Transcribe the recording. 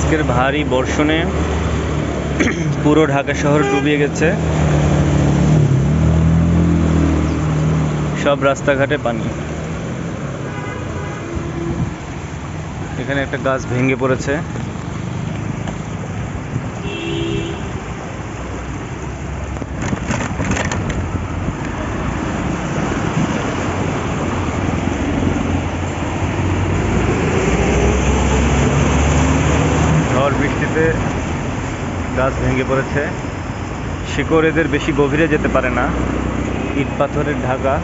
আজকের ভারী বর্ষণে পুরো ঢাকা শহর ডুবিয়ে গেছে। সব রাস্তাঘাটে পানি। এখানে একটা গাছ ভেঙে পড়েছে। বৃষ্টিতে গাছ ভেঙে পড়েছে। শিকড় এদের বেশি গভীরে যেতে পারে না। ইট পাথরের ঢাকা।